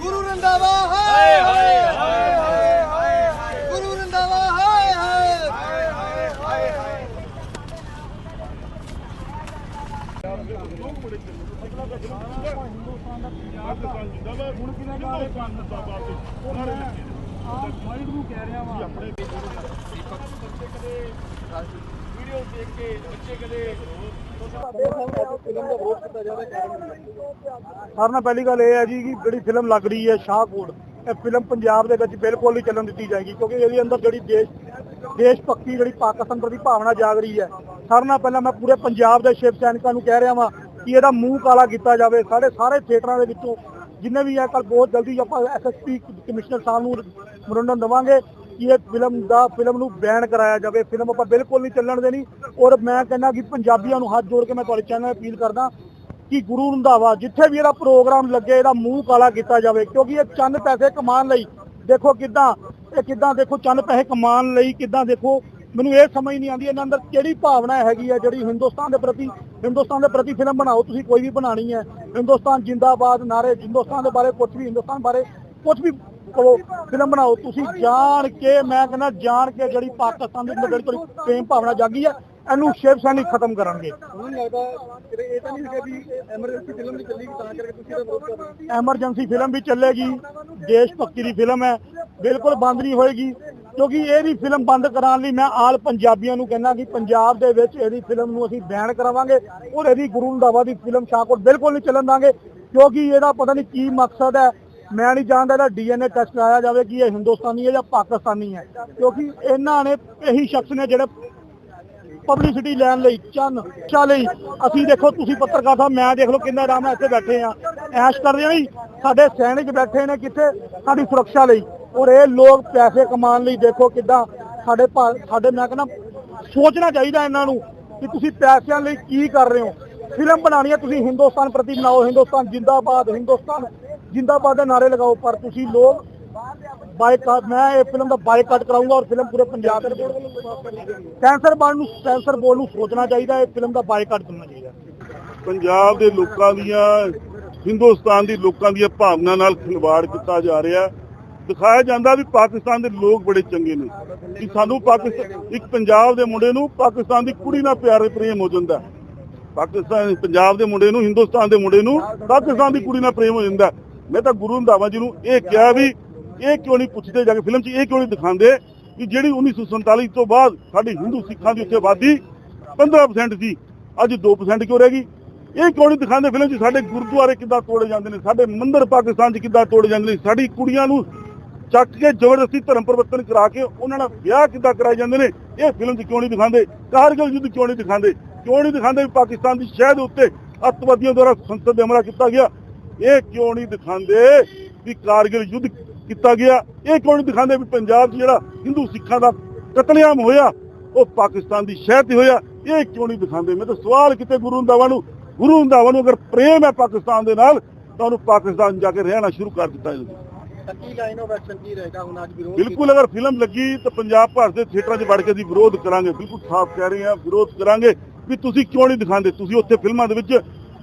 ਗੁਰੂ ਰੰਦਾਵਾ ਹਾਏ ਹਾਏ ਹਾਏ ਹਾਏ ਗੁਰੂ ਰੰਦਾਵਾ ਹਾਏ ਹਾਏ ਸਾਰਿਆਂ ਨਾਲ ਪਹਿਲੀ ਗੱਲ ਇਹ ਹੈ ਜੀ ਕਿ ਜਿਹੜੀ ਫਿਲਮ ਲੱਗ ਰਹੀ ਹੈ ਸ਼ਾਹਕੋਟ ਇਹ ਫਿਲਮ ਪੰਜਾਬ ਦੇ ਵਿੱਚ ਬਿਲਕੁਲ ਨਹੀਂ ਚੱਲਣ ਦਿੱਤੀ ਜਾਏਗੀ ਕਿਉਂਕਿ ਇਹਦੇ ਅੰਦਰ ਜਿਹੜੀ ਦੇਸ਼ ਦੇਸ਼ ਭਗਤੀ ਜਿਹੜੀ ਪਾਕਿਸਤਾਨ ਪ੍ਰਤੀ ਭਾਵਨਾ ਜਾਗ ਰਹੀ ਹੈ। ਸਾਰਿਆਂ ਨਾਲ ਪਹਿਲਾਂ ਮੈਂ ਪੂਰੇ ਪੰਜਾਬ ਦੇ ਸ਼ਿਵ ਸੈਨਿਕਾਂ ਨੂੰ ਕਹਿ ਰਿਹਾ ਵਾਂ ਕਿ ਇਹਦਾ ਮੂੰਹ ਕਾਲਾ ਕੀਤਾ ਜਾਵੇ। ਸਾਡੇ ਸਾਰੇ ਥੀਏਟਰਾਂ ਦੇ ਵਿੱਚੋਂ ਜਿੰਨੇ ਵੀ ਹੈ ਕੱਲ ਬਹੁਤ ਜਲਦੀ ਆਪਾਂ ਐਸਐਸਪੀ ਕਮਿਸ਼ਨਰ ਸਾਹਿਬ ਨੂੰ ਮਰੰਡਨ ਦਵਾਂਗੇ। ਕਿ ਇਹ ਫਿਲਮ ਦਾ ਫਿਲਮ ਨੂੰ ਬੈਨ ਕਰਾਇਆ ਜਾਵੇ, ਫਿਲਮ ਆਪਾਂ ਬਿਲਕੁਲ ਨਹੀਂ ਚੱਲਣ ਦੇਣੀ। ਔਰ ਮੈਂ ਕਹਿੰਦਾ ਕਿ ਪੰਜਾਬੀਆਂ ਨੂੰ ਹੱਥ ਜੋੜ ਕੇ ਮੈਂ ਤੁਹਾਡੇ ਚੈਨਲ ਅਪੀਲ ਕਰਦਾ ਕਿ ਗੁਰੂ ਰੰਧਾਵਾ, ਜਿੱਥੇ ਵੀ ਇਹਦਾ ਪ੍ਰੋਗਰਾਮ ਲੱਗੇ, ਇਹਦਾ ਮੂੰਹ ਕਾਲਾ ਕੀਤਾ ਜਾਵੇ। ਕਿਉਂਕਿ ਇਹ ਚੰਦ ਪੈਸੇ ਕਮਾਉਣ ਲਈ, ਦੇਖੋ ਕਿਦਾਂ, ਇਹ ਕਿਦਾਂ ਦੇਖੋ, ਚੰਦ ਪੈਸੇ ਕਮਾਉਣ ਲਈ ਕਿਦਾਂ ਦੇਖੋ, ਮੈਨੂੰ ਇਹ ਸਮਝ ਨਹੀਂ ਆਉਂਦੀ ਇਹਨਾਂ ਅੰਦਰ ਕਿਹੜੀ ਭਾਵਨਾ ਹੈਗੀ ਹੈ, ਜਿਹੜੀ ਹਿੰਦੁਸਤਾਨ ਦੇ ਪ੍ਰਤੀ, ਹਿੰਦੁਸਤਾਨ ਦੇ ਪ੍ਰਤੀ ਫਿਲਮ ਬਣਾਓ, ਤੁਸੀਂ ਕੋਈ ਵੀ ਬਣਾਣੀ ਹੈ। ਹਿੰਦੁਸਤਾਨ ਜਿੰਦਾਬਾਦ, ਨਾਰੇ, ਹਿੰਦੁਸਤਾਨ ਦੇ ਬਾਰੇ ਕੁਝ ਵੀ, ਹਿੰਦੁਸਤਾਨ ਬਾਰੇ ਕੁਝ ਵੀ ਕਹੋ ਫਿਲਮ ਬਣਾਓ। ਤੁਸੀਂ ਜਾਣ ਕੇ ਮੈਂ ਕਹਿੰਦਾ ਜਾਣ ਕੇ ਜਿਹੜੀ ਪਾਕਿਸਤਾਨ ਦੇ ਅੰਦਰ ਜਿਹੜੀ ਪ੍ਰੇਮ ਭਾਵਨਾ ਜਾਗੀ ਹੈ ਇਹਨੂੰ ਸ਼ਿਵ ਸੈਨਿਕ ਖਤਮ ਕਰਨਗੇ। ਤਾਂ ਤਾਂ ਐਮਰਜੈਂਸੀ ਫਿਲਮ ਵੀ ਚੱਲੇਗੀ ਦੇਸ਼ ਭਗਤੀ ਦੀ ਫਿਲਮ ਹੈ ਬਿਲਕੁਲ ਬੰਦ ਨਹੀਂ ਹੋਏਗੀ ਕਿਉਂਕਿ ਇਹਦੀ ਫਿਲਮ ਬੰਦ ਕਰਾਉਣ ਲਈ ਮੈਂ ਆਲ ਪੰਜਾਬੀਆਂ ਨੂੰ ਕਹਿੰਦਾ ਕਿ ਪੰਜਾਬ ਦੇ ਵਿੱਚ ਇਹਦੀ ਫਿਲਮ ਨੂੰ ਅਸੀਂ ਬੈਨ ਕਰਾਵਾਂਗੇ ਔਰ ਇਹਦੀ ਗੁਰੂ ਰੰਧਾਵਾ ਦੀ ਫਿਲਮ ਸ਼ਾਹਕੋਟ ਬਿਲਕੁਲ ਨਹੀਂ ਚੱਲਣ ਦਾਂਗੇ ਕਿਉਂਕਿ ਇਹਦਾ ਪਤਾ ਨਹੀਂ ਕੀ ਮਕਸਦ ਹੈ ਮੈਂ ਨਹੀਂ ਜਾਣਦਾ ਇਹਦਾ ਡੀਐਨਏ ਟੈਸਟ ਕਰਾਇਆ ਜਾਵੇ ਕਿ ਇਹ ਹਿੰਦੁਸਤਾਨੀ ਹੈ ਜਾਂ ਪਾਕਿਸਤਾਨੀ ਹੈ, ਕਿਉਂਕਿ ਇਹਨਾਂ ਨੇ ਇਹੀ ਸ਼ਖਸ ਨੇ ਜਿਹੜੇ ਪਬਲਿਸਿਟੀ ਲੈਣ ਲਈ ਚੰਨ ਚਾ ਲਈ। ਅਸੀਂ ਦੇਖੋ, ਤੁਸੀਂ ਪੱਤਰਕਾਰ ਸਾਹਿਬ, ਮੈਂ ਦੇਖ ਲਓ ਕਿੰਨਾ ਆਰਾਮ ਨਾਲ ਇੱਥੇ ਬੈਠੇ ਆ ਐਸ਼ ਕਰ ਰਹੇ ਕਰਦੇ ਨਹੀਂ ਸਾਡੇ ਸੈਨਿਕ ਬੈਠੇ ਨੇ ਕਿੱਥੇ? ਸਾਡੀ ਸੁਰੱਖਿਆ ਲਈ। ਔਰ ਇਹ ਲੋਕ ਪੈਸੇ ਕਮਾਉਣ ਲਈ ਦੇਖੋ ਕਿੱਦਾਂ ਸਾਡੇ ਭਾ- ਸਾਡੇ ਮੈਂ ਕਹਿੰਦਾ, ਸੋਚਣਾ ਚਾਹੀਦਾ ਇਹਨਾਂ ਨੂੰ ਕਿ ਤੁਸੀਂ ਪੈਸਿਆਂ ਲਈ ਕੀ ਕਰ ਰਹੇ ਹੋ। ਫਿਲਮ ਬਣਾਉਣੀ ਹੈ, ਤੁਸੀਂ ਹਿੰਦੁਸਤਾਨ ਪ੍ਰਤੀ ਬਣਾਓ, ਹਿੰਦੁਸਤਾਨ ਜਿੰਦਾਬਾਦ, ਹਿੰਦੁਸਤਾਨ ਜਿੰਦਾਬਾਦ ਦੇ ਨਾਰੇ ਲਗਾਓ, ਪਰ ਤੁਸੀਂ ਲੋਕ ਬਾਈਕਾਟ ਮੈਂ ਇਹ ਫਿਲਮ ਦਾ ਬਾਈਕਾਟ ਕਰਾਉਂਗਾ ਔਰ ਫਿਲਮ ਪੂਰੇ ਪੰਜਾਬ ਦੇ ਸੈਂਸਰ ਬੋਰਡ ਨੂੰ ਸੈਂਸਰ ਬੋਰਡ ਨੂੰ ਸੋਚਣਾ ਚਾਹੀਦਾ ਹੈ ਫਿਲਮ ਦਾ ਬਾਈਕਾਟ ਕਰਨਾ ਚਾਹੀਦਾ। ਪੰਜਾਬ ਦੇ ਲੋਕਾਂ ਦੀਆਂ ਹਿੰਦੁਸਤਾਨ ਦੀ ਲੋਕਾਂ ਦੀਆਂ ਭਾਵਨਾ ਨਾਲ ਖਿਲਵਾੜ ਕੀਤਾ ਜਾ ਰਿਹਾ। ਦਿਖਾਇਆ ਜਾਂਦਾ ਵੀ ਪਾਕਿਸਤਾਨ ਦੇ ਲੋਕ ਬੜੇ ਚੰਗੇ ਨੇ। ਕਿ ਸਾਨੂੰ ਪਾਕਿਸਤਾਨ ਇੱਕ ਪੰਜਾਬ ਦੇ ਮੁੰਡੇ ਨੂੰ ਪਾਕਿਸਤਾਨ ਦੀ ਕੁੜੀ ਨਾਲ ਪਿਆਰ ਪ੍ਰੇਮ ਹੋ ਜਾਂਦਾ ਪਾਕਿਸਤਾਨ ਪੰਜਾਬ ਦੇ ਮੁੰਡੇ ਨੂੰ, ਹਿੰਦੁਸਤਾਨ ਦੇ ਮੁੰਡੇ ਨੂੰ ਪਾਕਿਸਤਾਨ ਦੀ ਕੁੜੀ ਨਾਲ ਪ੍ਰੇਮ ਹੋ ਜਾਂਦਾ ਮੈਂ ਤਾਂ ਗੁਰੂ ਰੰਧਾਵਾ ਜੀ ਨੂੰ ਇਹ ਕਿਹਾ ਵੀ ਇਹ ਕਿਉਂ ਨਹੀਂ ਪੁੱਛਦੇ ਜਾ ਕੇ ਫਿਲਮ 'ਚ ਇਹ ਕਿਉਂ ਨਹੀਂ ਦਿਖਾਉਂਦੇ ਕਿ ਜਿਹੜੀ 1947 ਤੋਂ ਬਾਅਦ ਸਾਡੀ ਹਿੰਦੂ ਸਿੱਖਾਂ ਦੀ ਉੱਥੇ ਆਬਾਦੀ 15% ਸੀ, ਅੱਜ 2% ਕਿਉਂ ਰਹਿ ਗਈ? ਇਹ ਕਿਉਂ ਨਹੀਂ ਦਿਖਾਉਂਦੇ ਫਿਲਮ 'ਚ ਸਾਡੇ ਗੁਰਦੁਆਰੇ ਕਿੱਦਾਂ ਤੋੜੇ ਜਾਂਦੇ ਨੇ, ਸਾਡੇ ਮੰਦਰ ਪਾਕਿਸਤਾਨ 'ਚ ਕਿੱਦਾਂ ਤੋੜੇ ਜਾਂਦੇ ਨੇ, ਸਾਡੀ ਕੁੜੀਆਂ ਨੂੰ ਚੱਕ ਕੇ ਜ਼ਬਰਦਸਤੀ ਧਰਮ ਪਰਿਵਰਤਨ ਕਰਾ ਕੇ ਉਹਨਾਂ ਨਾਲ ਵਿਆਹ ਕਿੱਦਾਂ ਕਰਾਏ ਜਾਂਦੇ ਨੇ, ਇਹ ਫਿਲਮ 'ਚ ਕਿਉਂ ਨਹੀਂ ਦਿਖਾਉਂਦੇ? ਕਾਰਗਿਲ ਯੁੱਧ ਕਿਉਂ ਨਹੀਂ ਦਿਖਾਉਂਦੇ? ਕਿਉਂ ਨਹੀਂ ਦਿਖਾਉਂਦੇ ਵੀ ਪਾਕਿਸਤਾਨ ਦੀ ਸ਼ਹਿਦ ਉੱਤੇ ਅੱਤਵਾਦੀਆਂ ਦੁਆਰਾ ਸੰਸਦ ਦੇ ਹਮਲਾ ਕੀਤਾ ਗਿਆ? ਇਹ ਕਿਉਂ ਨਹੀਂ ਦਿਖਾਉਂਦੇ ਵੀ ਕਾਰਗਿਲ ਯੁੱਧ ਕੀਤਾ ਗਿਆ? ਇਹ ਕਿਉਂ ਨਹੀਂ ਦਿਖਾਉਂਦੇ ਵੀ ਪੰਜਾਬ 'ਚ ਜਿਹੜਾ ਹਿੰਦੂ ਸਿੱਖਾਂ ਦਾ ਕਤਲੇਆਮ ਹੋਇਆ ਉਹ ਪਾਕਿਸਤਾਨ ਦੀ ਸ਼ਹਿਰ ਤੇ ਹੋਇਆ? ਇਹ ਕਿਉਂ ਨਹੀਂ ਦਿਖਾਉਂਦੇ? ਮੈਂ ਤਾਂ ਸਵਾਲ ਕਿਤੇ ਗੁਰੂ ਰੰਧਾਵਾ ਨੂੰ। ਗੁਰੂ ਰੰਧਾਵਾ ਨੂੰ ਅਗਰ ਪ੍ਰੇਮ ਹੈ ਪਾਕਿਸਤਾਨ ਦੇ ਨਾਲ ਤਾਂ ਉਹਨੂੰ ਪਾਕਿਸਤਾਨ ਜਾ ਕੇ ਰਹਿਣਾ ਸ਼ੁਰੂ ਕਰ ਦਿੱਤਾ ਜਾਵੇ ਤਾਂ ਕੀ ਲਾਈਨ ਆਫ ਐਕਸ਼ਨ ਕੀ ਰਹੇਗਾ ਹੁਣ ਅੱਜ ਵਿਰੋਧ ਬਿਲਕੁਲ ਅਗਰ ਫਿਲਮ ਲੱਗੀ ਤਾਂ ਪੰਜਾਬ ਭਰ ਦੇ ਥੀਏਟਰਾਂ 'ਚ ਵੜ ਕੇ ਅਸੀਂ ਵਿਰੋਧ ਕਰਾਂਗੇ। ਬਿਲਕੁਲ ਸਾਫ਼ ਕਹਿ ਰਹੇ ਹਾਂ ਵਿਰੋਧ ਕਰਾਂਗੇ ਵੀ ਤੁਸੀਂ ਕਿਉਂ ਨਹੀਂ ਦਿਖਾਉਂਦੇ? ਤੁਸੀਂ ਉੱਥੇ ਫਿਲਮਾਂ ਦੇ ਵਿੱਚ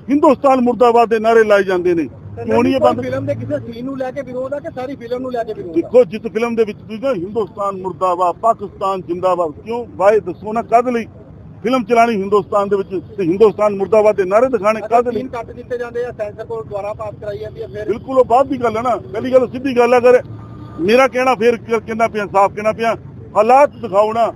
ਹਿੰਦੁਸਤਾਨ ਮੁਰਦਾਬਾਦ ਦੇ ਨਾਰੇ ਲਾਏ ਜਾਂਦੇ ਨੇ। ਇਹ ਬੰਦ ਫਿਲਮ ਦੇ ਕਿਸੇ ਸੀਨ ਨੂੰ ਲੈ ਕੇ ਵਿਰੋਧ ਆ ਕਿ ਸਾਰੀ ਫਿਲਮ ਨੂੰ ਲੈ ਕੇ ਵਿਰੋਧ ਦੇਖੋ ਜਿਸ ਫਿਲਮ ਦੇ ਵਿੱਚ ਤੁਸੀਂ ਨਾ ਹਿੰਦੁਸਤਾਨ ਮੁਰਦਾਬਾਦ ਪਾਕਿਸਤਾਨ ਜਿੰਦਾਬਾਦ ਕਿਉਂ? ਵਾਏ ਦੱਸੋ ਨਾ ਕਦ ਲਈ? ਫਿਲਮ ਚਲਾਣੀ ਹਿੰਦੁਸਤਾਨ ਦੇ ਵਿੱਚ ਤੇ ਹਿੰਦੁਸਤਾਨ ਮੁਰਦਾਬਾਦ ਦੇ ਨਾਰੇ ਦਿਖਾਣੇ ਕਦ ਲਈ? ਸੀਨ ਕੱਟ ਦਿੱਤੇ ਜਾਂਦੇ ਆ ਸੈਂਸਰ ਕੋਲ ਦੁਆਰਾ ਪਾਸ ਕਰਾਈ ਜਾਂਦੀ ਹੈ ਫਿਰ? ਬਿਲਕੁਲ ਉਹ ਬਾਅਦ ਦੀ ਗੱਲ ਹੈ ਨਾ। ਪਹਿਲੀ ਗੱਲ ਸਿੱਧੀ ਗੱਲ ਹੈ ਅਗਰ ਮੇਰਾ ਕਹਿਣਾ ਫੇਰ ਕਹਿੰਦਾ ਪਿਆ ਸਾਫ਼ ਕਹਿਣਾ ਪਿਆ? ਹਾਲਾਤ ਦਿਖਾਓ ਨਾ।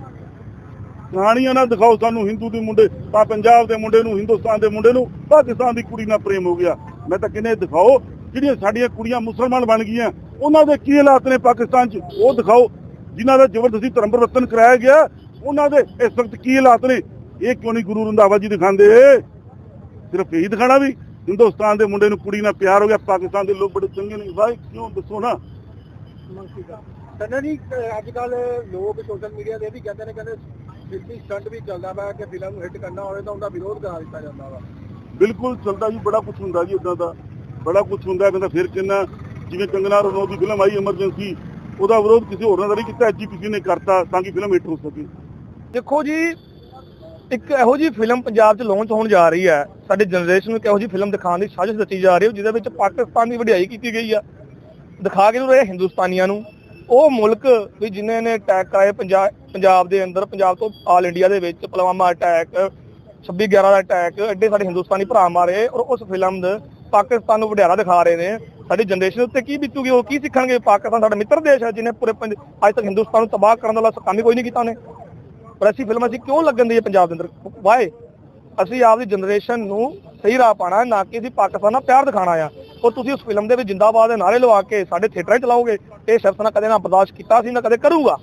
ਕਹਾਣੀਆਂ ਨਾ ਦਿਖਾਓ ਸਾਨੂੰ ਹਿੰਦੂ ਦੇ ਮੁੰਡੇ, ਤਾਂ ਪੰਜਾਬ ਦੇ ਮੁੰਡੇ ਨੂੰ, ਹਿੰਦੁਸਤਾਨ ਦੇ ਮੁੰਡੇ ਨੂੰ, ਪਾਕਿਸਤਾਨ ਦੀ ਕੁੜੀ ਨਾਲ ਪ੍ਰੇਮ ਹੋ ਗਿਆ। ਮੈਂ ਤਾਂ ਕਹਿੰਦੇ ਦਿਖਾਓ, ਜਿਹੜੀਆਂ ਸਾਡੀਆਂ ਕੁੜੀਆਂ ਮੁਸਲਮਾਨ ਬਣ ਗਈਆਂ, ਉਹਨਾਂ ਦੇ ਕੀ ਹਾਲਾਤ ਨੇ ਪਾਕਿਸਤਾਨ 'ਚ? ਉਹ ਦਿਖਾਓ, ਜਿਨ੍ਹਾਂ ਦਾ ਜ਼ਬਰਦਸਤੀ ਧਰਮ ਪਰਿਵਰਤਨ ਕਰਾਇਆ ਗਿਆ, ਉਹਨਾਂ ਦੇ ਇਸ ਵਕਤ ਕੀ ਹਾਲਾਤ ਨੇ? ਇਹ ਕਿਉਂ ਨਹੀਂ ਗੁਰੂ ਰੰਧਾਵਾ ਜੀ ਦਿਖਾਉਂਦੇ? ਸਿਰਫ ਇਹੀ ਦਿਖਾਣਾ ਵੀ ਹਿੰਦੁਸਤਾਨ ਦੇ ਮੁੰਡੇ ਨੂੰ ਕੁੜੀ ਨਾਲ ਪਿਆਰ ਹੋ ਗਿਆ, ਪਾਕਿਸਤਾਨ ਦੇ ਲੋਕ ਬੜੇ ਚੰਗੇ ਨੇ। ਭਾਈ ਕਿਉਂ ਦੱਸੋ ਨਾ? ਸੰਨਾ ਜੀ ਅੱਜ ਕੱਲ ਲੋਕ ਸੋਸ਼ਲ ਮੀਡੀਆ ਤੇ ਵੀ ਕਹਿੰਦੇ ਨੇ, ਕਹਿੰਦੇ ਫਿਲਮੀ ਸਟੰਟ ਵੀ ਚੱਲਦਾ ਵਾ ਕਿ ਫਿਲਮ ਨੂੰ ਹਿੱਟ ਕਰਨਾ ਹੋਵੇ ਤਾਂ ਉਹਦਾ ਵਿਰੋਧ ਕਰਾ ਦਿੱਤਾ ਜਾਂਦਾ ਵਾ। ਬਿਲਕੁਲ ਚੱਲਦਾ ਜੀ ਬੜਾ ਕੁਝ ਹੁੰਦਾ ਜੀ ਇਦਾਂ ਦਾ। ਬੜਾ ਕੁਝ ਹੁੰਦਾ ਕਹਿੰਦਾ ਫਿਰ ਕਿੰਨਾ ਜਿਵੇਂ ਕੰਗਨਾ ਰਣੌਤ ਦੀ ਫਿਲਮ ਆਈ ਐਮਰਜੈਂਸੀ ਉਹਦਾ ਵਿਰੋਧ ਕਿਸੇ ਹੋਰ ਨਾਲ ਨਹੀਂ ਕੀਤਾ ਐਜੀਪੀਸੀ ਨੇ ਕਰਤਾ ਤਾਂ ਕਿ ਫਿਲਮ ਹਿੱਟ ਹੋ ਸਕੇ। ਦੇਖੋ ਜੀ ਇੱਕ ਇਹੋ ਜੀ ਫਿਲਮ ਪੰਜਾਬ 'ਚ ਲਾਂਚ ਹੋਣ ਜਾ ਰਹੀ ਹੈ ਸਾਡੀ ਜਨਰੇਸ਼ਨ ਨੂੰ ਇਹੋ ਜੀ ਫਿਲਮ ਦਿਖਾਉਣ ਦੀ ਸਾਜ਼ਿਸ਼ ਰਚੀ ਜਾ ਰਹੀ ਹੈ ਜਿਹਦੇ ਵਿੱਚ ਪਾਕਿਸਤਾਨ ਦੀ ਵਡਿਆਈ ਕੀਤੀ ਗਈ ਆ। ਦਿਖਾ ਕੇ ਰਹੇ ਹਿੰਦੁਸਤਾਨੀਆਂ ਨੂੰ। ਉਹ ਮੁਲਕ ਵੀ ਜਿਨ੍ਹਾਂ ਨੇ ਅਟੈਕ ਕਰਾਏ ਪੰਜਾਬ ਦੇ ਅੰਦਰ, ਪੰਜਾਬ ਤੋਂ ਆਲ ਇੰਡੀਆ ਦੇ ਵਿੱਚ ਪੁਲਵਾਮਾ ਅਟੈਕ 26 11 ਦਾ ਅਟੈਕ ਐਡੇ ਸਾਡੇ ਹਿੰਦੁਸਤਾਨੀ ਭਰਾ ਮਾਰੇ ਔਰ ਉਸ ਫਿਲਮ ਦੇ ਪਾਕਿਸਤਾਨ ਨੂੰ ਵਡਿਆਰਾ ਦਿਖਾ ਰਹੇ ਨੇ। ਸਾਡੀ ਜਨਰੇਸ਼ਨ ਉੱਤੇ ਕੀ ਬੀਤੂਗੀ, ਉਹ ਕੀ ਸਿੱਖਣਗੇ? ਪਾਕਿਸਤਾਨ ਸਾਡਾ ਮਿੱਤਰ ਦੇਸ਼ ਹੈ ਜਿਹਨੇ ਪੂਰੇ ਪੰਜ- ਅੱਜ ਤੱਕ ਹਿੰਦੁਸਤਾਨ ਨੂੰ ਤਬਾਹ ਕਰਨ ਦਾ ਕੰਮ ਹੀ ਕੋਈ ਨਹੀਂ ਕੀਤਾ ਉਹਨੇ ਪਰ ਅਸੀਂ ਫਿਲਮ ਅਸੀਂ ਕਿਉਂ ਲੱਗਣ ਦੀ ਪੰਜਾਬ ਦੇ ਅੰਦਰ? ਵਾਏ ਅਸੀਂ ਆਪਦੀ ਜਨਰੇਸ਼ਨ ਨੂੰ ਸਹੀ ਰਾਹ ਪਾਣਾ ਨਾ ਕਿ ਅਸੀਂ ਪਾਕਿਸਤਾਨ ਨਾਲ ਪਿਆਰ ਦਿਖਾਣਾ ਆ। ਔਰ ਤੁਸੀਂ ਉਸ ਫਿਲਮ ਦੇ ਵਿੱਚ ਜਿੰਦਾਬਾਦ ਦੇ ਨਾਰੇ ਲਵਾ ਕੇ ਸਾਡੇ ਥੀਏਟਰਾਂ 'ਚ ਚਲਾਓਗੇ ਇਹ ਸ਼ਬਦ ਨਾ ਕਦੇ ਨਾ ਬਰਦਾਸ਼ਤ ਕੀਤਾ ਸੀ ਨਾ ਕਦੇ ਕਰੂਗਾ।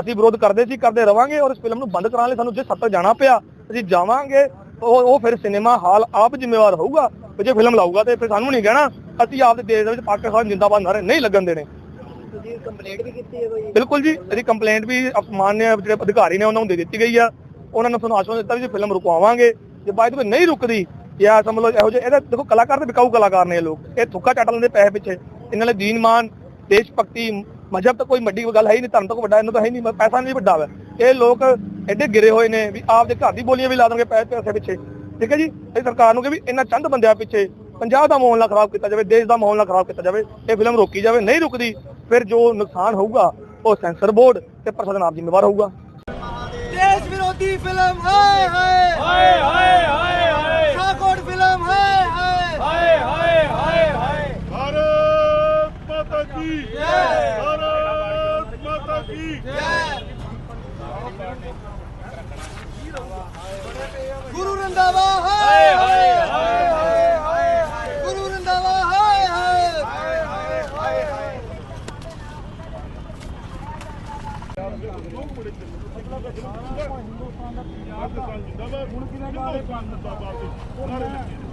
ਅਸੀਂ ਵਿਰੋਧ ਕਰਦੇ ਸੀ ਕਰਦੇ ਰਵਾਂਗੇ ਔਰ ਇਸ ਫਿਲਮ ਨੂੰ ਬੰਦ ਕਰਾਉਣ ਲਈ ਸਾਨੂੰ ਜੇ ਸੱਤ ਜਾਣਾ ਪਿਆ ਅਸੀਂ ਜਾਵਾਂਗੇ ਉਹ ਉਹ ਫਿਰ ਸਿਨੇਮਾ ਹਾਲ ਆਪ ਜ਼ਿੰਮੇਵਾਰ ਹੋਊਗਾ ਜੇ ਫਿਲਮ ਲਾਊਗਾ ਤੇ ਫਿਰ ਸਾਨੂੰ ਨਹੀਂ ਕਹਿਣਾ ਅਸੀਂ ਆਪਦੇ ਦੇਸ਼ ਦੇ ਵਿੱਚ ਪਾਕਿਸਤਾਨ ਜਿੰਦਾਬਾਦ ਨਾਰੇ ਨਹੀਂ ਲੱਗਣ ਦੇਣੇ। ਤੁਸੀਂ ਕੰਪਲੇਂਟ ਵੀ ਕੀਤੀ ਹੈ ਕੋਈ? ਬਿਲਕੁਲ ਜੀ ਇਹਦੀ ਕੰਪਲੇਂਟ ਵੀ ਅਪਮਾਨਯ ਜਿਹੜੇ ਅਧਿਕਾਰੀ ਨੇ ਉਹਨਾਂ ਨੂੰ ਦੇ ਦਿੱਤੀ ਗਈ ਆ। ਉਹਨਾਂ ਨੇ ਸਾਨੂੰ ਆਸ਼ਵਾਸਨ ਦਿੱਤਾ ਵੀ ਜੇ ਫਿਲਮ ਰੁਕਵਾਵਾਂਗੇ ਜੇ ਬਾਅਦ ਵਿੱਚ ਨਹੀਂ ਰੁਕਦੀ ਜਾਂ ਸਮਝ ਲਓ ਇਹੋ ਜਿਹੇ ਇਹਦਾ ਦੇਖੋ ਕਲਾਕਾਰ ਤੇ ਵਿਕਾਊ ਕਲਾਕਾਰ ਨੇ ਇਹ ਲੋਕ। ਇਹ ਥੁੱਕਾ ਚੱਟ ਲੈਂਦੇ ਪੈਸੇ ਪਿੱਛੇ। ਇਹਨਾਂ ਲਈ ਦੀਨਮਾਨ ਦੇਸ਼ ਭਗਤੀ ਮਜਹਬ ਤਾਂ ਕੋਈ ਵੱਡੀ ਗੱਲ ਹੈ ਹੀ ਨਹੀਂ ਧਰਮ ਤੋਂ ਕੋਈ ਵੱਡਾ ਇਹਨਾਂ ਤਾਂ ਹੈ ਨਹੀਂ ਪੈਸਾ ਨਹੀਂ ਵੱਡਾ ਵਾ। ਇਹ ਲੋਕ ਐਡੇ ਗਿਰੇ ਹੋਏ ਨੇ ਵੀ ਆਪਦੇ ਘਰ ਦੀ ਬੋਲੀਆਂ ਵੀ ਲਾ ਦੇਣਗੇ ਪੈਸੇ ਪੈਸੇ ਪਿੱਛੇ। ਠੀਕ ਹੈ ਜੀ? ਇਹ ਸਰਕਾਰ ਨੂੰ ਕਿ ਵੀ ਇਹਨਾਂ ਚੰਦ ਬੰਦਿਆਂ ਪਿੱਛੇ ਪੰਜਾਬ ਦਾ ਮਾਹੌਲ ਨਾ ਖਰਾਬ ਕੀਤਾ ਜਾਵੇ ਦੇਸ਼ ਦਾ ਮਾਹੌਲ ਨਾ ਖਰਾਬ ਕੀਤਾ ਜਾਵੇ ਇਹ ਫਿਲਮ ਰੋਕੀ ਜਾਵੇ ਨਹੀਂ ਰੁਕਦੀ ਫਿਰ ਜੋ ਨੁਕਸਾਨ ਹੋਊਗਾ ਉਹ ਸੈਂਸਰ ਬੋਰਡ ਤੇ ਪ੍ਰਸ਼ਾਸਨ ਆਪ ਜ਼ਿੰਮੇਵਾਰ ਹੋਊਗਾ। ਦੇਸ਼ ਵਿਰੋਧੀ ਫਿਲਮ ਹਾਏ। ਹਾਏ ਹਾਏ ਹਾਏ ਸ਼ਾਹਕੋਟ ਫਿਲਮ ਹਾਏ ਹਾਏ ਹਾਏ ਹਾਏ ਹਾਏ ਹਾਏ ਭਾਰਤ ਮਾਤਾ ਕੀ ਜੈ ਭਾਰਤ ਮਾਤਾ ਕੀ ਜੈ ਗੁਰੂ ਰੰਦਾਵਾ ਹਾਏ ਹਾਏ ਹਾਏ ਹਾਏ ਹਾਏ ਗੁਰੂ ਰੰਦਾਵਾ ਹਾਏ ਹਾਏ ਹਾਏ ਹਾਏ ਹਾਏ ਪਾਕਿਸਤਾਨ ਜਿੰਦਾਬਾਦ ਹੁਣ ਕਿਹਨਾਂ ਦਾ ਪਾਕਿਸਤਾਨ ਜਿੰਦਾਬਾਦ ਨਾਰੇ ਲੱਗੇ ਨੇ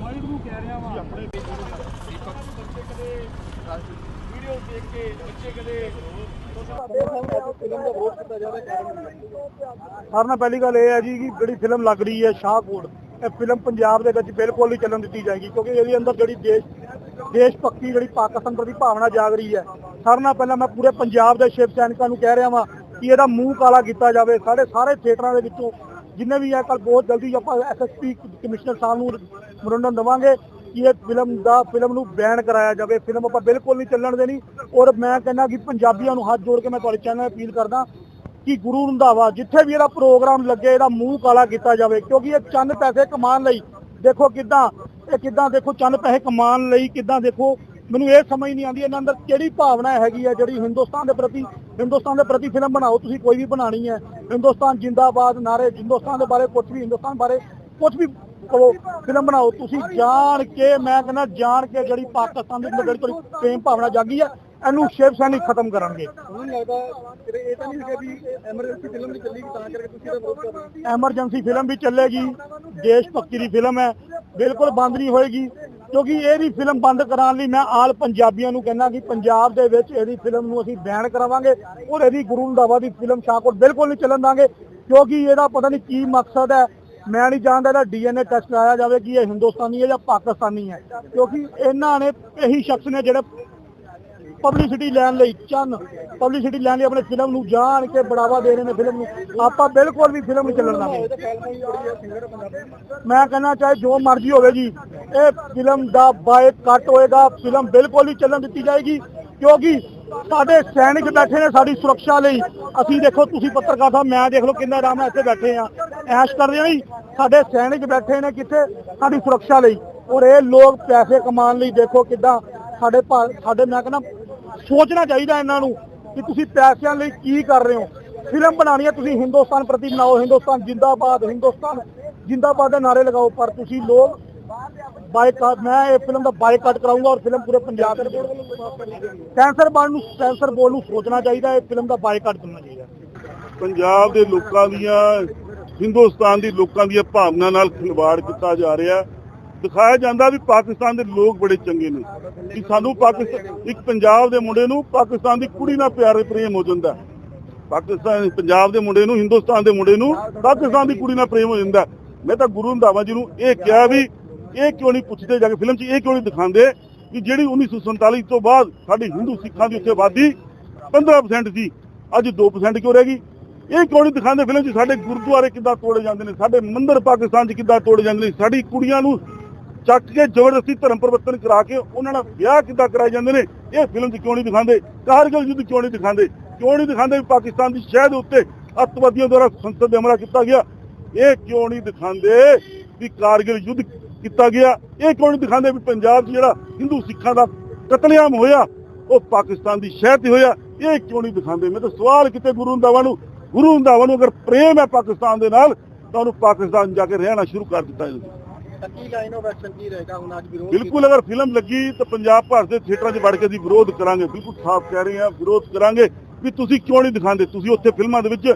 ਮਾਈਂਡ ਨੂੰ ਕਹਿ ਰਿਹਾ ਵਾਂ ਆਪਣੇ ਫਿਲਮ ਦਾ ਸਾਰਿਆਂ ਨਾਲ ਪਹਿਲੀ ਗੱਲ ਇਹ ਹੈ ਜੀ ਕਿ ਜਿਹੜੀ ਫਿਲਮ ਲੱਗ ਰਹੀ ਹੈ ਸ਼ਾਹਕੋਟ ਇਹ ਫਿਲਮ ਪੰਜਾਬ ਦੇ ਵਿੱਚ ਬਿਲਕੁਲ ਨਹੀਂ ਚੱਲਣ ਦਿੱਤੀ ਜਾਏਗੀ ਕਿਉਂਕਿ ਇਹਦੇ ਅੰਦਰ ਜਿਹੜੀ ਦੇਸ਼ ਦੇਸ਼ ਭਗਤੀ ਜਿਹੜੀ ਪਾਕਿਸਤਾਨ ਪ੍ਰਤੀ ਭਾਵਨਾ ਜਾਗ ਰਹੀ ਹੈ। ਸਾਰਿਆਂ ਨਾਲ ਪਹਿਲਾਂ ਮੈਂ ਪੂਰੇ ਪੰਜਾਬ ਦੇ ਸ਼ਿਵ ਸੈਨਿਕਾਂ ਨੂੰ ਕਹਿ ਰਿਹਾ ਵਾਂ ਕਿ ਇਹਦਾ ਮੂੰਹ ਕਾਲਾ ਕੀਤਾ ਜਾਵੇ। ਸਾਡੇ ਸਾਰੇ ਥੀਏਟਰਾਂ ਦੇ ਵਿੱਚੋਂ ਜਿੰਨੇ ਵੀ ਹੈ ਕੱਲ ਬਹੁਤ ਜਲਦੀ ਆਪਾਂ ਐਸਐਸਪੀ ਕਮਿਸ਼ਨਰ ਸਾਹਿਬ ਨੂੰ ਮਰੰਡਨ ਦਵਾਂਗੇ। ਕਿ ਇਹ ਫਿਲਮ ਦਾ ਫਿਲਮ ਨੂੰ ਬੈਨ ਕਰਾਇਆ ਜਾਵੇ, ਫਿਲਮ ਆਪਾਂ ਬਿਲਕੁਲ ਨਹੀਂ ਚੱਲਣ ਦੇਣੀ। ਔਰ ਮੈਂ ਕਹਿੰਦਾ ਕਿ ਪੰਜਾਬੀਆਂ ਨੂੰ ਹੱਥ ਜੋੜ ਕੇ ਮੈਂ ਤੁਹਾਡੇ ਚੈਨਲ ਅਪੀਲ ਕਰਦਾ ਕਿ ਗੁਰੂ ਰੰਧਾਵਾ, ਜਿੱਥੇ ਵੀ ਇਹਦਾ ਪ੍ਰੋਗਰਾਮ ਲੱਗੇ, ਇਹਦਾ ਮੂੰਹ ਕਾਲਾ ਕੀਤਾ ਜਾਵੇ। ਕਿਉਂਕਿ ਇਹ ਚੰਦ ਪੈਸੇ ਕਮਾਉਣ ਲਈ, ਦੇਖੋ ਕਿਦਾਂ, ਇਹ ਕਿਦਾਂ ਦੇਖੋ ਚੰਦ ਪੈਸੇ ਕਮਾਉਣ ਲਈ ਕਿਦਾਂ ਦੇਖੋ, ਮੈਨੂੰ ਇਹ ਸਮਝ ਨਹੀਂ ਆਉਂਦੀ ਇਹਨਾਂ ਅੰਦਰ ਕਿਹੜੀ ਭਾਵਨਾ ਹੈਗੀ ਹੈ, ਜਿਹੜੀ ਹਿੰਦੁਸਤਾਨ ਦੇ ਪ੍ਰਤੀ, ਹਿੰਦੁਸਤਾਨ ਦੇ ਪ੍ਰਤੀ ਫਿਲਮ ਬਣਾਓ, ਤੁਸੀਂ ਕੋਈ ਵੀ ਬਣਾਣੀ ਹੈ। ਹਿੰਦੁਸਤਾਨ ਜਿੰਦਾਬਾਦ, ਨਾਰੇ ਹਿੰਦੁਸਤਾਨ ਦੇ ਬਾਰੇ ਕੁਝ ਵੀ, ਹਿੰਦੁਸਤਾਨ ਬਾਰੇ ਕੁਝ ਵੀ ਕਹੋ ਫਿਲਮ ਬਣਾਓ। ਤੁਸੀਂ ਜਾਣ ਕੇ ਮੈਂ ਕਹਿੰਦਾ ਜਾਣ ਕੇ ਜਿਹੜੀ ਪਾਕਿਸਤਾਨ ਦੇ ਅੰਦਰ ਜਿਹੜੀ ਤੁਹਾਡੀ ਪ੍ਰੇਮ ਭਾਵਨਾ ਜਾਗੀ ਹੈ ਇਹਨੂੰ ਸ਼ਿਵ ਸੈਨਿਕ ਖਤਮ ਕਰਨਗੇ ਹੁਣ ਲੱਗਦਾ ਕਿ ਇਹ ਤਾਂ ਨਹੀਂ ਕਿ ਵੀ ਐਮਰਜੈਂਸੀ ਫਿਲਮ ਨਹੀਂ ਚੱਲੀ ਤਾਂ ਕਰਕੇ ਤੁਸੀਂ ਇਹਦਾ ਵਿਰੋਧ ਕਰ ਰਹੇ ਹੋ। ਐਮਰਜੈਂਸੀ ਫਿਲਮ ਵੀ ਚੱਲੇਗੀ। ਦੇਸ਼ ਭਗਤੀ ਦੀ ਫਿਲਮ ਹੈ। ਬਿਲਕੁਲ ਬੰਦ ਨਹੀਂ ਹੋਏਗੀ। ਕਿਉਂਕਿ ਇਹਦੀ ਫਿਲਮ ਬੰਦ ਕਰਾਉਣ ਲਈ ਮੈਂ ਆਲ ਪੰਜਾਬੀਆਂ ਨੂੰ ਕਹਿੰਦਾ ਕਿ ਪੰਜਾਬ ਦੇ ਵਿੱਚ ਇਹਦੀ ਫਿਲਮ ਨੂੰ ਅਸੀਂ ਬੈਨ ਕਰਾਵਾਂਗੇ ਔਰ ਇਹਦੀ ਗੁਰੂ ਰੰਧਾਵਾ ਦੀ ਫਿਲਮ ਸ਼ਾਹਕੋਟ ਬਿਲਕੁਲ ਨਹੀਂ ਚੱਲਣ ਦਾਂਗੇ। ਕਿਉਂਕਿ ਇਹਦਾ ਪਤਾ ਨਹੀਂ ਕੀ ਮਕਸਦ ਹੈ। ਮੈਂ ਨਹੀਂ ਜਾਣਦਾ ਇਹਦਾ ਡੀਐਨਏ ਟੈਸਟ ਕਰਾਇਆ ਜਾਵੇ ਕਿ ਇਹ ਹਿੰਦੁਸਤਾਨੀ ਹੈ ਜਾਂ ਪਾਕਿਸਤਾਨੀ ਹੈ, ਕਿਉਂਕਿ ਇਹਨਾਂ ਨੇ ਇਹੀ ਸ਼ਖਸ ਨੇ ਜਿਹੜੇ ਪਬਲਿਸਿਟੀ ਲੈਣ ਲਈ ਚੰਨ ਪਬਲਿਸਿਟੀ ਲੈਣ ਲਈ ਆਪਣੇ ਫਿਲਮ ਨੂੰ ਜਾਣ ਕੇ ਬੜਾਵਾ ਦੇ ਰਹੇ ਨੇ ਫਿਲਮ ਨੂੰ। ਆਪਾਂ ਬਿਲਕੁਲ ਵੀ ਫਿਲਮ ਨਹੀਂ ਚੱਲਣ ਦਾਂਗੇ ਮੈਂ ਕਹਿੰਦਾ ਚਾਹੇ ਜੋ ਮਰਜ਼ੀ ਹੋਵੇ ਜੀ, ਇਹ ਫਿਲਮ ਦਾ ਬਾਇਕਾਟ ਹੋਏਗਾ ਫਿਲਮ ਬਿਲਕੁਲ ਨਹੀਂ ਚੱਲਣ ਦਿੱਤੀ ਜਾਏਗੀ, ਕਿਉਂਕਿ ਸਾਡੇ ਸੈਨਿਕ ਬੈਠੇ ਨੇ ਸਾਡੀ ਸੁਰੱਖਿਆ ਲਈ। ਅਸੀਂ ਦੇਖੋ, ਤੁਸੀਂ ਪੱਤਰਕਾਰ ਸਾਹਿਬ, ਮੈਂ ਦੇਖ ਲਓ ਕਿੰਨਾ ਆਰਾਮ ਨਾਲ ਇੱਥੇ ਬੈਠੇ ਆ ਐਸ਼ ਕਰਦੇ ਆ ਜੀ? ਸਾਡੇ ਸੈਨਿਕ ਬੈਠੇ ਨੇ ਕਿੱਥੇ? ਸਾਡੀ ਸੁਰੱਖਿਆ ਲਈ। ਔਰ ਇਹ ਲੋਕ ਪੈਸੇ ਕਮਾਉਣ ਲਈ ਦੇਖੋ ਕਿੱਦਾਂ ਸਾਡੇ ਭਾ- ਸਾਡੇ, ਮੈਂ ਕਹਿੰਦਾ, ਸੋਚਣਾ ਚਾਹੀਦਾ ਇਹਨਾਂ ਨੂੰ ਕਿ ਤੁਸੀਂ ਪੈਸਿਆਂ ਲਈ ਕੀ ਕਰ ਰਹੇ ਹੋ। ਫਿਲਮ ਬਣਾਉਣੀ ਹੈ, ਤੁਸੀਂ ਹਿੰਦੁਸਤਾਨ ਪ੍ਰਤੀ ਬਣਾਓ। ਹਿੰਦੁਸਤਾਨ ਜਿੰਦਾਬਾਦ ਹਿੰਦੁਸਤਾਨ ਜਿੰਦਾਬਾਦ ਦੇ ਨਾਰੇ ਲਗਾਓ, ਪਰ ਤੁਸੀਂ ਲੋਕ ਬਾਈਕਾਟ, ਮੈਂ ਇਹ ਫਿਲਮ ਦਾ ਬਾਈਕਾਟ ਕਰਾਉਂਗਾ ਔਰ ਫਿਲਮ ਪੂਰੇ ਪੰਜਾਬ ਦੇ ਕੈਂਸਰ ਬੋਰਡ ਨੂੰ, ਕੈਂਸਰ ਬੋਰਡ ਨੂੰ ਸੋਚਣਾ ਚਾਹੀਦਾ ਹੈ ਫਿਲਮ ਦਾ ਬਾਈਕਾਟ ਕਰਨਾ ਚਾਹੀਦਾ। ਪੰਜਾਬ ਦੇ ਲੋਕਾਂ ਦੀਆਂ, ਹਿੰਦੁਸਤਾਨ ਦੀ ਲੋਕਾਂ ਦੀਆਂ ਭਾਵਨਾ ਨਾਲ ਖਿਲਵਾੜ ਕੀਤਾ ਜਾ ਰਿਹਾ। ਦਿਖਾਇਆ ਜਾਂਦਾ ਵੀ ਪਾਕਿਸਤਾਨ ਦੇ ਲੋਕ ਬੜੇ ਚੰਗੇ ਨੇ। ਕਿ ਸਾਨੂੰ ਪਾਕਿਸਤਾਨ, ਇੱਕ ਪੰਜਾਬ ਦੇ ਮੁੰਡੇ ਨੂੰ ਪਾਕਿਸਤਾਨ ਦੀ ਕੁੜੀ ਨਾਲ ਪਿਆਰ, ਪ੍ਰੇਮ ਹੋ ਜਾਂਦਾ। ਪਾਕਿਸਤਾਨ, ਪੰਜਾਬ ਦੇ ਮੁੰਡੇ ਨੂੰ, ਹਿੰਦੁਸਤਾਨ ਦੇ ਮੁੰਡੇ ਨੂੰ ਪਾਕਿਸਤਾਨ ਦੀ ਕੁੜੀ ਨਾਲ ਪ੍ਰੇਮ ਹੋ ਜਾਂਦਾ। ਮੈਂ ਤਾਂ ਗੁਰੂ ਰੰਧਾਵਾ ਜੀ ਨੂੰ ਇਹ ਕਿਹਾ ਵੀ ਇਹ ਕਿਉਂ ਨਹੀਂ ਪੁੱਛਦੇ ਜਾ ਕੇ ਫਿਲਮ 'ਚ? ਇਹ ਕਿਉਂ ਨਹੀਂ ਦਿਖਾਉਂਦੇ ਕਿ ਜਿਹੜੀ 1947 ਤੋਂ ਬਾਅਦ ਸਾਡੀ ਹਿੰਦੂ ਸਿੱਖਾਂ ਦੀ ਉੱਥੇ ਆਬਾਦੀ 15% ਸੀ, ਅੱਜ 2% ਕਿਉਂ ਰਹਿ ਗਈ? ਇਹ ਕਿਉਂ ਨਹੀਂ ਦਿਖਾਉਂਦੇ ਫਿਲਮ 'ਚ? ਸਾਡੇ ਗੁਰਦੁਆਰੇ ਕਿੱਦਾਂ ਤੋੜੇ ਜਾਂਦੇ ਨੇ? ਸਾਡੇ ਮੰਦਿਰ ਪਾਕਿਸਤਾਨ 'ਚ ਕਿੱਦਾਂ ਤੋੜੇ ਜਾਂਦੇ ਨੇ? ਸਾਡੀ ਕੁੜੀਆਂ ਨੂੰ ਚੱਕ ਕੇ ਜ਼ਬਰਦਸਤੀ ਧਰਮ ਪਰਿਵਰਤਨ ਕਰਾ ਕੇ ਉਹਨਾਂ ਨਾਲ ਵਿਆਹ ਕਿੱਦਾਂ ਕਰਾਏ ਜਾਂਦੇ ਨੇ? ਇਹ ਫਿਲਮ 'ਚ ਕਿਉਂ ਨਹੀਂ ਦਿਖਾਉਂਦੇ? ਕਾਰਗਿਲ ਯੁੱਧ ਕਿਉਂ ਨਹੀਂ ਦਿਖਾਉਂਦੇ? ਕਿਉਂ ਨਹੀਂ ਦਿਖਾਉਂਦੇ ਵੀ ਪਾਕਿਸਤਾਨ ਦੀ ਸ਼ਹਿਦ ਉੱਤੇ ਅੱਤਵਾਦੀਆਂ ਦੁਆਰਾ ਸੰਸਦ ਦੇ ਹਮਲਾ ਕੀਤਾ ਗਿਆ? ਇਹ ਕਿਉਂ ਨਹੀਂ ਦਿਖਾਉਂਦੇ ਵੀ ਕਾਰਗਿਲ ਯੁੱਧ ਕੀਤਾ ਗਿਆ। ਇਹ ਕਿਉਂ ਨਹੀਂ ਦਿਖਾਉਂਦੇ ਵੀ ਪੰਜਾਬ 'ਚ ਜਿਹੜਾ ਹਿੰਦੂ ਸਿੱਖਾਂ ਦਾ ਕਤਲੇਆਮ ਹੋਇਆ ਉਹ ਪਾਕਿਸਤਾਨ ਦੀ ਸ਼ਹਿਰ ਤੇ ਹੋਇਆ? ਇਹ ਕਿਉਂ ਨਹੀਂ ਦਿਖਾਉਂਦੇ? ਮੈਂ ਤਾਂ ਸਵਾਲ ਕਿਤੇ ਗੁਰੂ ਰੰਧਾਵਾ ਨੂੰ। ਗੁਰੂ ਰੰਧਾਵਾ ਨੂੰ ਅਗਰ ਪ੍ਰੇਮ ਹੈ ਪਾਕਿਸਤਾਨ ਦੇ ਨਾਲ ਤਾਂ ਉਹਨੂੰ ਪਾਕਿਸਤਾਨ ਜਾ ਕੇ ਰਹਿਣਾ ਸ਼ੁਰੂ ਕਰ ਦਿੱਤਾ ਵਿਰੋਧ ਬਿਲਕੁਲ ਅਗਰ ਫਿਲਮ ਲੱਗੀ ਤਾਂ ਪੰਜਾਬ ਭਰ ਦੇ ਥੀਏਟਰਾਂ 'ਚ ਵੜ ਕੇ ਅਸੀਂ ਵਿਰੋਧ ਕਰਾਂਗੇ। ਬਿਲਕੁਲ ਸਾਫ਼ ਕਹਿ ਰਹੇ ਹਾਂ ਵਿਰੋਧ ਕਰਾਂਗੇ ਵੀ ਤੁਸੀਂ ਕਿਉਂ ਨਹੀਂ ਦਿਖਾਉਂਦੇ? ਤੁਸੀਂ ਉੱਥੇ ਫਿਲਮਾਂ ਦੇ ਵਿੱਚ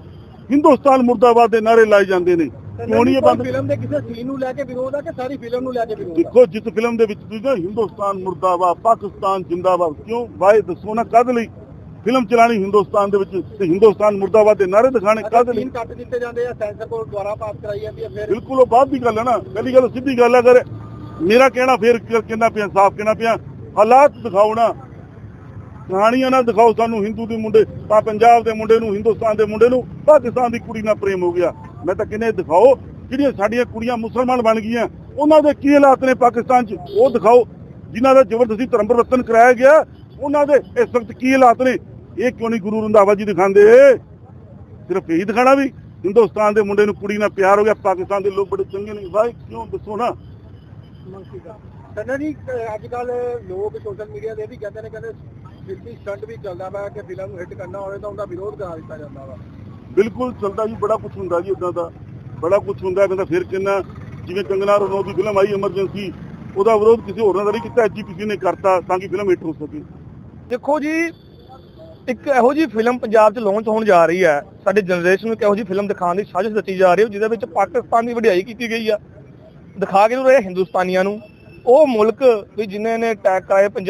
ਹਿੰਦੁਸਤਾਨ ਮੁਰਦਾਬਾਦ ਦੇ ਨਾਰੇ ਲਾਏ ਜਾਂਦੇ ਨੇ। ਕਿਉਂ ਨਹੀਂ ਇਹ ਬੰਦ। ਫਿਲਮ ਦੇ ਕਿਸੇ ਸੀਨ ਨੂੰ ਲੈ ਕੇ ਵਿਰੋਧ ਆ ਕਿ ਸਾਰੀ ਫਿਲਮ ਨੂੰ ਲੈ ਕੇ ਵਿਰੋਧ ਆ? ਦੇਖੋ ਜਿਸ ਫਿਲਮ ਦੇ ਵਿੱਚ ਤੁਸੀਂ ਨਾ ਹਿੰਦੁਸਤਾਨ ਮੁਰਦਾਬਾਦ ਪਾਕਿਸਤਾਨ ਜਿੰਦਾਬਾਦ ਕਿਉਂ ਵਾਏ ਦੱਸੋ ਨਾ ਕਦ ਲਈ ਫਿਲਮ ਚਲਾਣੀ ਹਿੰਦੁਸਤਾਨ ਦੇ ਵਿੱਚ ਤੇ ਹਿੰਦੁਸਤਾਨ ਮੁਰਦਾਬਾਦ ਦੇ ਨਾਰੇ ਦਿਖਾਣੇ ਕਦ ਲਈ? ਸੀਨ ਕੱਟ ਦਿੱਤੇ ਜਾਂਦੇ ਆ ਸੈਂਸਰ ਕੋਲ ਦੁਆਰਾ ਪਾਸ ਕਰਾਈ ਜਾਂਦੀ ਹੈ ਫਿਰ? ਬਿਲਕੁਲ ਉਹ ਬਾਅਦ ਦੀ ਗੱਲ ਹੈ ਨਾ। ਪਹਿਲੀ ਗੱਲ ਸਿੱਧੀ ਗੱਲ ਹੈ ਅਗਰ ਮੇਰਾ ਕਹਿਣਾ ਫੇਰ ਕਹਿੰਦਾ ਪਿਆ ਸਾਫ਼ ਕਹਿਣਾ ਪਿਆ। ਹਾਲਾਤ ਦਿਖਾਓ ਨਾ। ਕਹਾਣੀਆਂ ਨਾ ਦਿਖਾਓ ਸਾਨੂੰ ਹਿੰਦੂ ਦੇ ਮੁੰਡੇ ਤਾਂ ਪੰਜਾਬ ਦੇ ਮੁੰਡੇ ਨੂੰ ਹਿੰਦੁਸਤਾਨ ਦੇ ਮੁੰਡੇ ਨੂੰ ਪਾਕਿਸਤਾਨ ਦੀ ਕੁੜੀ ਨਾਲ ਪ੍ਰੇਮ ਹੋ ਗਿਆ। ਮੈਂ ਤਾਂ ਕਹਿੰਦੇ ਦਿਖਾਓ ਜਿਹੜੀਆਂ ਸਾਡੀਆਂ ਕੁੜੀਆਂ ਮੁਸਲਮਾਨ ਬਣ ਗਈਆਂ। ਉਹਨਾਂ ਦੇ ਕੀ ਹਾਲਾਤ ਨੇ ਪਾਕਿਸਤਾਨ 'ਚ? ਉਹ ਦਿਖਾਓ। ਜਿਨ੍ਹਾਂ ਦਾ ਜ਼ਬਰਦਸਤੀ ਧਰਮ ਪਰਿਵਰਤਨ ਕਰਾਇਆ ਗਿਆ, ਉਹਨਾਂ ਦੇ ਇਸ ਵਕਤ ਕੀ ਹਾਲਾਤ ਨੇ? ਇਹ ਕਿਉਂ ਨਹੀਂ ਗੁਰੂ ਰੰਧਾਵਾ ਜੀ ਦਿਖਾਉਂਦੇ? ਸਿਰਫ ਇਹੀ ਦਿਖਾਣਾ ਵੀ ਹਿੰਦੁਸਤਾਨ ਦੇ ਮੁੰਡੇ ਨੂੰ ਕੁੜੀ ਨਾਲ ਪਿਆਰ ਹੋ ਗਿਆ, ਪਾਕਿਸਤਾਨ ਦੇ ਲੋਕ ਬੜੇ ਚੰਗੇ ਨੇ। ਭਾਈ, ਕਿਉਂ ਦੱਸੋ ਨਾ? ਸੰਨਾ ਜੀ ਅੱਜ ਕੱਲ ਲੋਕ ਸੋਸ਼ਲ ਮੀਡੀਆ ਤੇ ਵੀ ਕਹਿੰਦੇ ਨੇ, ਕਹਿੰਦੇ ਫਿਲਮੀ ਸਟੰਟ ਵੀ ਚੱਲਦਾ ਵਾ ਕਿ ਫਿਲਮ ਨੂੰ ਹਿੱਟ ਕਰਨਾ ਹੋਵੇ ਤਾਂ ਉਹਦਾ ਵਿਰੋਧ ਕਰਾ ਦਿੱਤਾ ਜਾਂਦਾ ਵਾ। ਬਿਲਕੁਲ ਚੱਲਦਾ ਜੀ, ਬੜਾ ਕੁਝ ਹੁੰਦਾ ਜੀ ਇਦਾਂ ਦਾ। ਬੜਾ ਕੁਝ ਹੁੰਦਾ, ਕਹਿੰਦਾ ਫਿਰ ਕਿੰਨਾ, ਜਿਵੇਂ ਕੰਗਨਾ ਰਣੌਤ ਦੀ ਫਿਲਮ ਆਈ ਐਮਰਜੈਂਸੀ ਉਹਦਾ ਵਿਰੋਧ ਕਿਸੇ ਹੋਰ ਨਾਲ ਨਹੀਂ ਕੀਤਾ ਐਜੀਪੀਸੀ ਨੇ ਕਰਤਾ ਤਾਂ ਕਿ ਫਿਲਮ ਹਿੱਟ ਹੋ ਸਕੇ। ਦੇਖੋ ਜੀ, ਇੱਕ ਇਹੋ ਜੀ ਫਿਲਮ ਪੰਜਾਬ 'ਚ ਲਾਂਚ ਹੋਣ ਜਾ ਰਹੀ ਹੈ, ਸਾਡੀ ਜਨਰੇਸ਼ਨ ਨੂੰ ਇੱਕ ਇਹੋ ਜੀ ਫਿਲਮ ਦਿਖਾਉਣ ਦੀ ਸਾਜ਼ਿਸ਼ ਰਚੀ ਜਾ ਰਹੀ ਹੈ, ਜਿਹਦੇ ਵਿੱਚ ਪਾਕਿਸਤਾਨ ਦੀ ਵਡਿਆਈ ਕੀਤੀ ਗਈ ਆ। ਦਿਖਾ ਕੇ ਨੂੰ ਹਿੰਦੁਸਤਾਨੀਆਂ ਨੂੰ, ਉਹ ਮੁਲਕ ਵੀ ਜਿਨ੍ਹਾਂ ਨੇ ਅਟੈਕ ਕਰਾਏ, ਪੰਜਾਬ